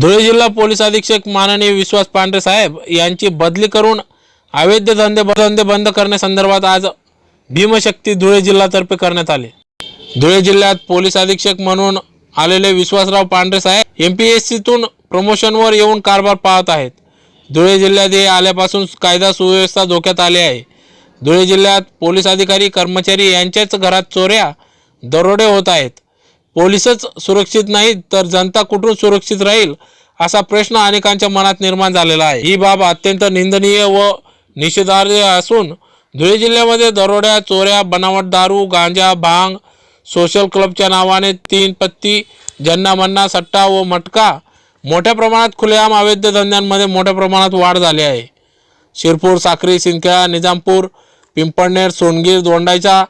धुळे जिल्हा पोलीस अधीक्षक माननीय विश्वास पांढरे साहेब यांची बदली करून अवैध धंदे धंदे बंद करण्यासंदर्भात आज भीमशक्ती धुळे जिल्हातर्फे करण्यात आले. धुळे जिल्ह्यात पोलीस अधीक्षक म्हणून आलेले विश्वासराव पांढरे साहेब एम पी एस सीतून प्रमोशनवर येऊन कारभार पाहत आहेत. धुळे जिल्ह्यात हे आल्यापासून कायदा सुव्यवस्था धोक्यात आली आहे. धुळे जिल्ह्यात पोलीस अधिकारी कर्मचारी यांच्याच घरात चोऱ्या दरोडे होत आहेत. पोलीसच सुरक्षित नाहीत तर जनता कुठून सुरक्षित राहील असा प्रश्न अनेकांच्या मनात निर्माण झालेला आहे. ही बाब अत्यंत निंदनीय व निषेधार्ह असून धुळे जिल्ह्यामध्ये दरोड्या चोऱ्या बनावट दारू गांजा भांग सोशल क्लबच्या नावाने तीन पत्ती जन्ना मन्ना सट्टा व मटका मोठ्या प्रमाणात खुलेआम अवैध धंद्यांमध्ये मोठ्या प्रमाणात वाढ झाली आहे. शिरपूर साक्री सिंदखेडा निजामपूर पिंपळनेर सोनगीर दोंडायचा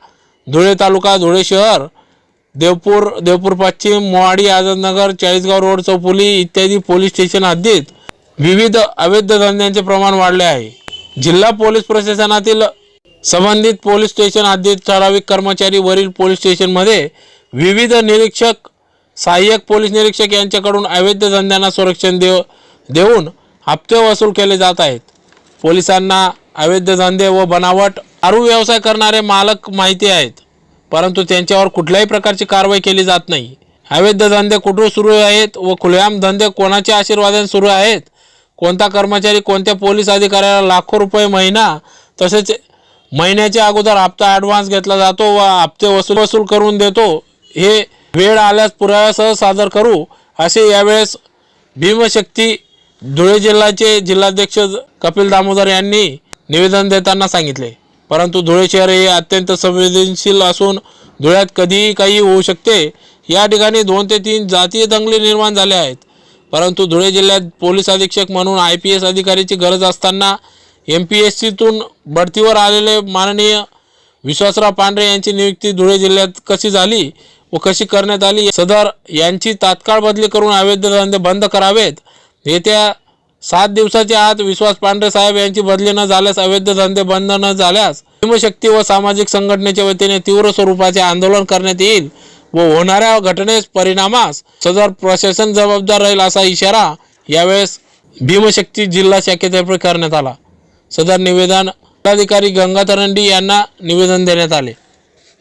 धुळे तालुका धुळे शहर देवपूर देवपूर पश्चिम मोहाडी आझादनगर चाळीसगाव रोड चौफुली इत्यादी पोलीस स्टेशन हद्दीत विविध अवैध धंद्यांचे प्रमाण वाढले आहे. जिल्हा पोलीस प्रशासनातील संबंधित पोलीस स्टेशन हद्दीत ठराविक कर्मचारी वरील पोलीस स्टेशनमध्ये विविध निरीक्षक सहाय्यक पोलीस निरीक्षक यांच्याकडून अवैध धंद्यांना संरक्षण देव देऊन हप्ते वसूल केले जात आहेत. पोलिसांना अवैध धंदे व बनावट आरू व्यवसाय करणारे मालक माहिती आहेत. परंतु त्यांच्यावर कुठल्याही प्रकारची कारवाई केली जात नाही. अवैध धंदे कुठून सुरू आहेत व खुलेआम धंदे कोणाच्या आशीर्वादाने सुरू आहेत? कोणता कर्मचारी कोणत्या पोलीस अधिकाऱ्याला लाखो रुपये महिना तसेच महिन्याच्या अगोदर हप्ता ॲडव्हान्स घेतला जातो व हप्ते वसूल वसूल करून देतो हे वेळ आल्यास पुराव्यासह सादर करू असे यावेळेस भीमशक्ती धुळे जिल्ह्याचे जिल्हाध्यक्ष कपिल दामोदर यांनी निवेदन देताना सांगितले. परंतु धुळे शहर हे अत्यंत संवेदनशील असून धुळ्यात कधीही काही होऊ शकते. या ठिकाणी दोन ते तीन जातीय दंगली निर्माण झाल्या आहेत. परंतु धुळे जिल्ह्यात पोलीस अधीक्षक म्हणून आय पी एस अधिकाऱ्याची गरज असताना एम पी एस सीतून बढतीवर आलेले माननीय विश्वासराव पांढरे यांची नियुक्ती धुळे जिल्ह्यात कशी झाली व कशी करण्यात आली सदर यांची तात्काळ बदली करून अवैध धंदे बंद करावेत येत्या सात दिवसाच्या आत विश्वास पांढरे साहेब यांची बदली न झाल्यास अवैध धंदे बंद न झाल्यास भीमशक्ती व सामाजिक संघटनेच्या वतीने तीव्र स्वरूपाचे आंदोलन करण्यात येईल व होणाऱ्या घटनेस परिणामास सदर प्रशासन जबाबदार राहील असा इशारा यावेळेस भीमशक्ती जिल्हा शाखेतर्फे करण्यात आला. सदर निवेदन जिल्हाधिकारी गंगा तरंडी यांना निवेदन देण्यात आले.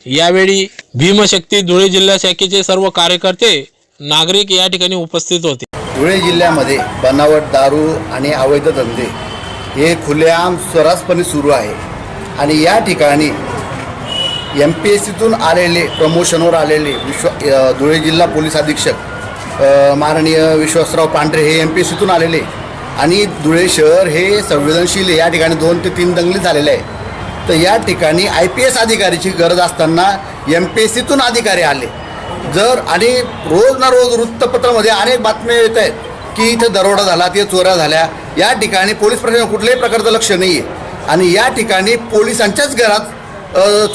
यावेळी भीमशक्ती धुळे जिल्हा शाखेचे सर्व कार्यकर्ते नागरिक या ठिकाणी उपस्थित होते. धुळे जिल्ह्यामध्ये बनावट दारू आणि अवैध धंदे हे खुलेआम सर्रासपणे सुरू आहे. आणि या ठिकाणी एम पी एस सीतून आलेले प्रमोशनवर आलेले विश्व धुळे जिल्हा पोलीस अधीक्षक माननीय विश्वासराव पांढरे हे एम पी एस सीतून आलेले. आणि धुळे शहर हे संवेदनशील या ठिकाणी दोन ते तीन दंगली झालेले आहे तर या ठिकाणी आय पी एस अधिकारीची गरज असताना एम पी एस सीतून अधिकारी आले. जर आणि रोज ना रोज वृत्तपत्रामध्ये अनेक बातम्या येत आहेत की इथं दरोडा झाला ते चोऱ्या झाल्या. या ठिकाणी पोलीस प्रशासन कुठल्याही प्रकारचं लक्ष नाही आहे आणि या ठिकाणी पोलिसांच्याच घरात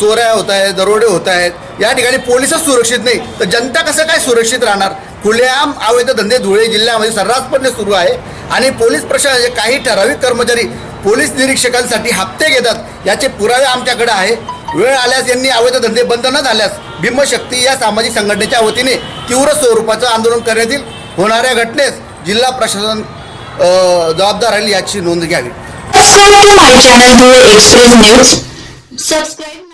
चोऱ्या होत आहेत दरोडे होत आहेत. या ठिकाणी पोलीसच सुरक्षित नाही. तर जनता कसं काय सुरक्षित राहणार? खुलेआम अवैध धंदे धुळे जिल्ह्यामध्ये सर्रासपणे सुरू आहे. आणि पोलीस प्रशासनाचे काही ठराविक कर्मचारी पोलीस निरीक्षकांसाठी हप्ते घेतात याचे पुरावे आमच्याकडे आहे. वेळ आल्यास यांनी अवैध धंदे बंद न झाल्यास भीमशक्ती या सामाजिक संघटनेच्या वतीने तीव्र स्वरूपाचं आंदोलन करण्यात येईल. होणाऱ्या घटनेस जिल्हा प्रशासन जबाबदार राहील याची नोंद घ्यावी. Subscribe